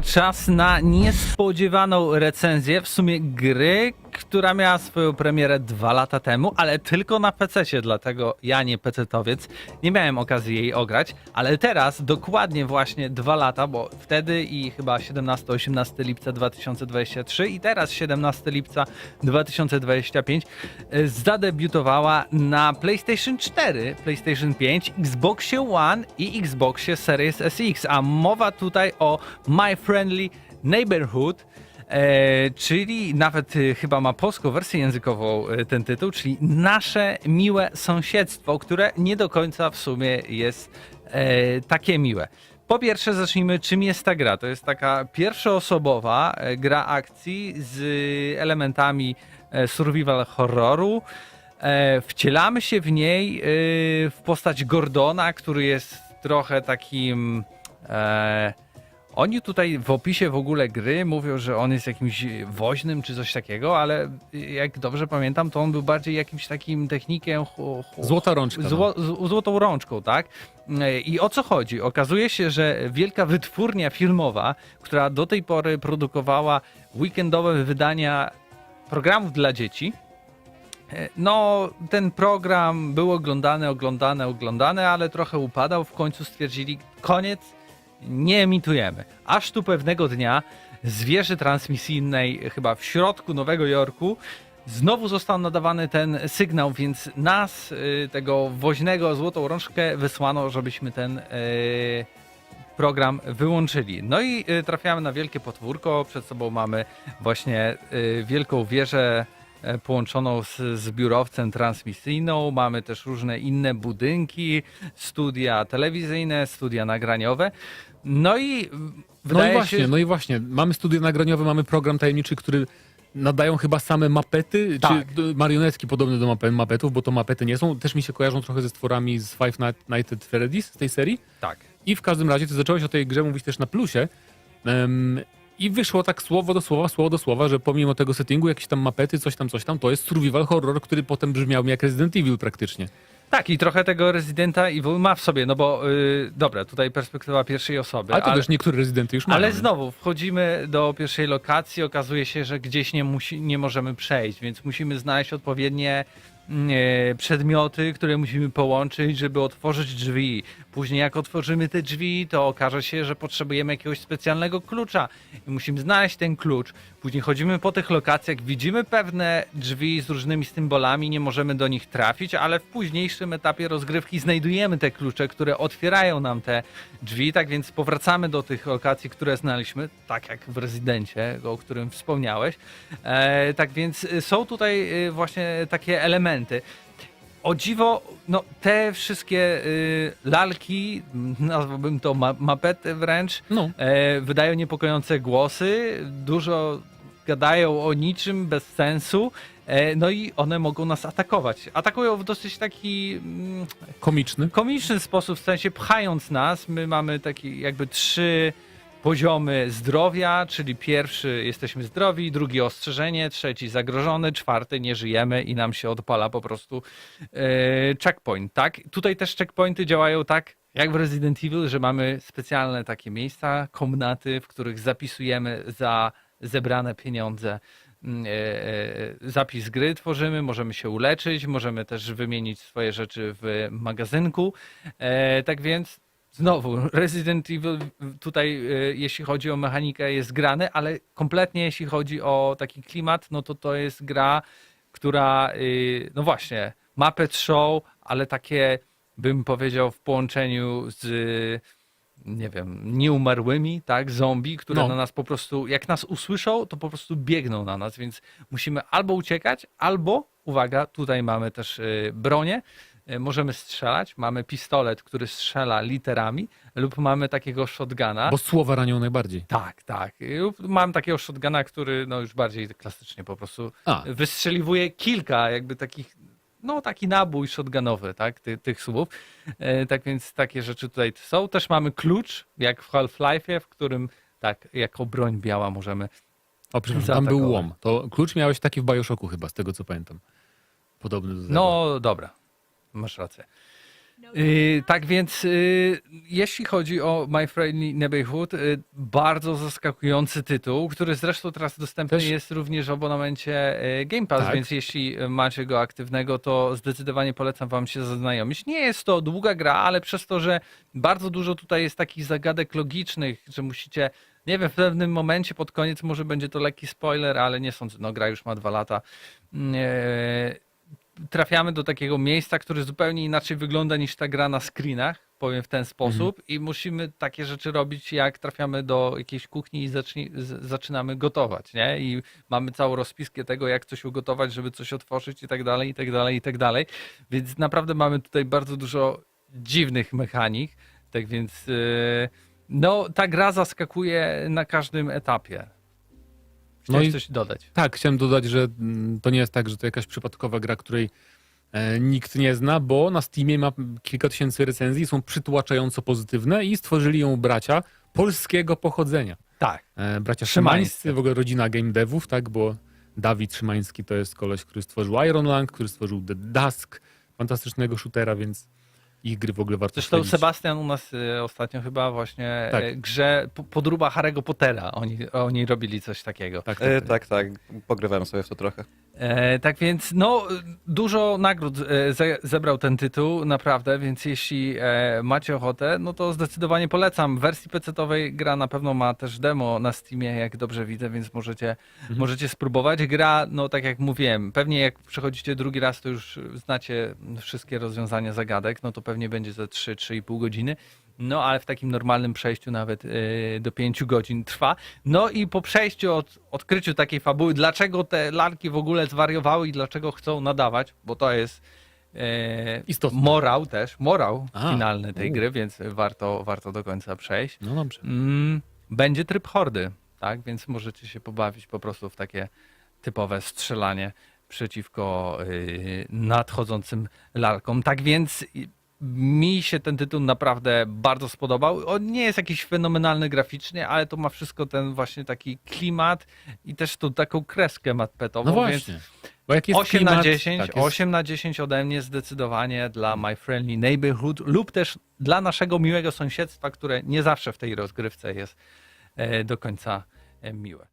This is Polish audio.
czas na niespodziewaną recenzję. W sumie gry, która miała swoją premierę dwa lata temu, ale tylko na PC, dlatego ja nie PC-towiec, nie miałem okazji jej ograć, ale teraz dokładnie właśnie dwa lata, bo wtedy i chyba 17-18 lipca 2023 i teraz 17 lipca 2025 y, zadebiutowała na PlayStation 4, PlayStation 5, Xboxie One i Xboxie Series SX, a mowa tutaj o My Friendly Neighborhood, E, czyli nawet e, chyba ma polską wersję językową e, ten tytuł, czyli Nasze miłe sąsiedztwo, które nie do końca w sumie jest e, takie miłe. Po pierwsze, zacznijmy, czym jest ta gra. To jest taka pierwszoosobowa e, gra akcji z elementami e, survival horroru. E, wcielamy się w niej e, w postać Gordona, który jest trochę takim. Oni tutaj w opisie w ogóle gry mówią, że on jest jakimś woźnym czy coś takiego, ale jak dobrze pamiętam, to on był bardziej jakimś takim technikiem. hu- hu- Złota rączka. no. Zło, z, złotą rączką, tak? I o co chodzi? Okazuje się, że wielka wytwórnia filmowa, która do tej pory produkowała weekendowe wydania programów dla dzieci, e, no, ten program był oglądany, oglądany, oglądany, ale trochę upadał. W końcu stwierdzili, koniec, nie emitujemy. Aż tu pewnego dnia z wieży transmisyjnej, chyba w środku Nowego Jorku, znowu został nadawany ten sygnał, więc nas, y, tego woźnego złotą rączkę, wysłano, żebyśmy ten y, program wyłączyli. No i y, trafiamy na wielkie potwórko. Przed sobą mamy właśnie wielką wieżę połączoną z, z biurowcem transmisyjną. Mamy też różne inne budynki, studia telewizyjne, studia nagraniowe. No i No wydaje i właśnie, się, no i właśnie. Mamy studio nagraniowe, mamy program tajemniczy, który nadają chyba same mapety, Tak. czy d- marionetki podobne do mape- mapetów, bo to mapety nie są. Też mi się kojarzą trochę ze stworami z Five Night- Nights at Freddy's z tej serii. tak. I w każdym razie, ty zacząłeś o tej grze mówić też na plusie. em, I wyszło tak słowo do słowa, słowo do słowa, że pomimo tego settingu, jakieś tam mapety, coś tam, coś tam, to jest survival horror, który potem brzmiał mi jak Resident Evil praktycznie. Tak, i trochę tego Residenta Evil ma w sobie, no bo y, dobra, tutaj perspektywa pierwszej osoby. Ale to też niektóre Rezydenty już mają. Ale znowu, wchodzimy do pierwszej lokacji, okazuje się, że gdzieś nie, musi, nie możemy przejść, więc musimy znaleźć odpowiednie przedmioty, które musimy połączyć, żeby otworzyć drzwi. Później jak otworzymy te drzwi, to okaże się, że potrzebujemy jakiegoś specjalnego klucza i musimy znaleźć ten klucz. Później chodzimy po tych lokacjach, widzimy pewne drzwi z różnymi symbolami, nie możemy do nich trafić, ale w późniejszym etapie rozgrywki znajdujemy te klucze, które otwierają nam te drzwi, tak więc powracamy do tych lokacji, które znaliśmy, tak jak w Rezydencie, o którym wspomniałeś. E, tak więc y, są tutaj właśnie takie elementy. O dziwo, no te wszystkie y, lalki, nazwałbym to ma mapety wręcz, No. e, wydają niepokojące głosy, dużo gadają o niczym bez sensu, e, no i one mogą nas atakować. Atakują w dosyć taki mm, Komiczny. komiczny sposób, w sensie pchając nas. My mamy takie jakby trzy poziomy zdrowia, czyli pierwszy jesteśmy zdrowi, drugi ostrzeżenie, trzeci zagrożony, czwarty nie żyjemy i nam się odpala po prostu e, checkpoint, tak? Tutaj też checkpointy działają tak jak w Resident Evil, że mamy specjalne takie miejsca, komnaty, w których zapisujemy za zebrane pieniądze mm, e, e, zapis gry tworzymy, możemy się uleczyć, możemy też wymienić swoje rzeczy w magazynku. Tak więc znowu Resident Evil tutaj e, jeśli chodzi o mechanikę jest grany, ale kompletnie jeśli chodzi o taki klimat, no to to jest gra, która y, no właśnie Muppet Show, ale takie bym powiedział w połączeniu z nie wiem, nieumarłymi, tak, zombie, które No. na nas po prostu, jak nas usłyszą, to po prostu biegną na nas, więc musimy albo uciekać, albo, uwaga, tutaj mamy też y, bronię, y, możemy strzelać, mamy pistolet, który strzela literami, lub mamy takiego shotguna. Bo słowa ranią najbardziej. Tak, tak. Lub Mam takiego shotguna, który no już bardziej klasycznie po prostu A, wystrzeliwuje kilka jakby takich, no taki nabój shotgunowy, tak, ty, tych słów. E, tak więc takie rzeczy tutaj są. Też mamy klucz, jak w Half-Life'ie, w którym tak, jako broń biała możemy o, przepraszam, tam był łom. To klucz miałeś taki w Bioshocku chyba, z tego co pamiętam. Podobny do tego. No dobra, masz rację. Yy, tak więc yy, jeśli chodzi o My Friendly Neighborhood, yy, bardzo zaskakujący tytuł, który zresztą teraz dostępny Też- jest również w abonamencie yy, Game Pass, Tak. więc jeśli macie go aktywnego, to zdecydowanie polecam wam się zaznajomić. Nie jest to długa gra, ale przez to, że bardzo dużo tutaj jest takich zagadek logicznych, że musicie nie wiem, w pewnym momencie pod koniec może będzie to lekki spoiler, ale nie sądzę, no gra już ma dwa lata. Yy, trafiamy do takiego miejsca, które zupełnie inaczej wygląda niż ta gra na screenach, powiem w ten sposób, i musimy takie rzeczy robić, jak trafiamy do jakiejś kuchni i zaczni, z, zaczynamy gotować, nie? I mamy całą rozpiskę tego, jak coś ugotować, żeby coś otworzyć i tak dalej, i tak dalej, i tak dalej. Więc naprawdę mamy tutaj bardzo dużo dziwnych mechanik, tak więc yy, no, ta gra zaskakuje na każdym etapie. Chciałeś No i- coś dodać? Tak, chciałem dodać, że mm, to nie jest tak, że to jakaś przypadkowa gra, której e, nikt nie zna, bo na Steamie ma kilka tysięcy recenzji, są przytłaczająco pozytywne i stworzyli ją bracia polskiego pochodzenia. Tak. E, bracia. Szymańscy, w ogóle rodzina game devów, tak, bo Dawid Szymański to jest koleś, który stworzył Iron Lang, który stworzył The Dusk, fantastycznego shootera, więc ich gry w ogóle warto Zresztą śledzić. Sebastian u nas y, ostatnio chyba właśnie Tak. e, grze po- podróba Harry'ego Pottera. Oni, oni robili coś takiego. Tak, tak, E, tak. tak, tak. Pogrywałem sobie w to trochę. E, tak więc, no, dużo nagród e, ze, zebrał ten tytuł, naprawdę, więc jeśli e, macie ochotę, no to zdecydowanie polecam. W wersji PC-owej gra na pewno ma też demo na Steamie, jak dobrze widzę, więc możecie, Mhm. możecie spróbować. Gra, no tak jak mówiłem, pewnie jak przechodzicie drugi raz, to już znacie wszystkie rozwiązania zagadek, no to pewnie będzie ze 3-3,5 godziny. No, ale w takim normalnym przejściu nawet y, do 5 godzin trwa. No i po przejściu od odkryciu takiej fabuły, dlaczego te lalki w ogóle zwariowały i dlaczego chcą nadawać, bo to jest Istotne. morał też, morał A, finalny tej u. gry, więc warto, warto do końca przejść. No dobrze. Mm, będzie tryb hordy, tak? Więc możecie się pobawić po prostu w takie typowe strzelanie przeciwko y, nadchodzącym lalkom. Tak więc mi się ten tytuł naprawdę bardzo spodobał. On nie jest jakiś fenomenalny graficznie, ale to ma wszystko ten właśnie taki klimat i też tą taką kreskę matpetową, No więc właśnie. Bo jak jest 8 na klimat, 10, tak, jest- 8 na 10 ode mnie zdecydowanie dla My Friendly Neighborhood lub też dla naszego miłego sąsiedztwa, które nie zawsze w tej rozgrywce jest e, do końca e, miłe.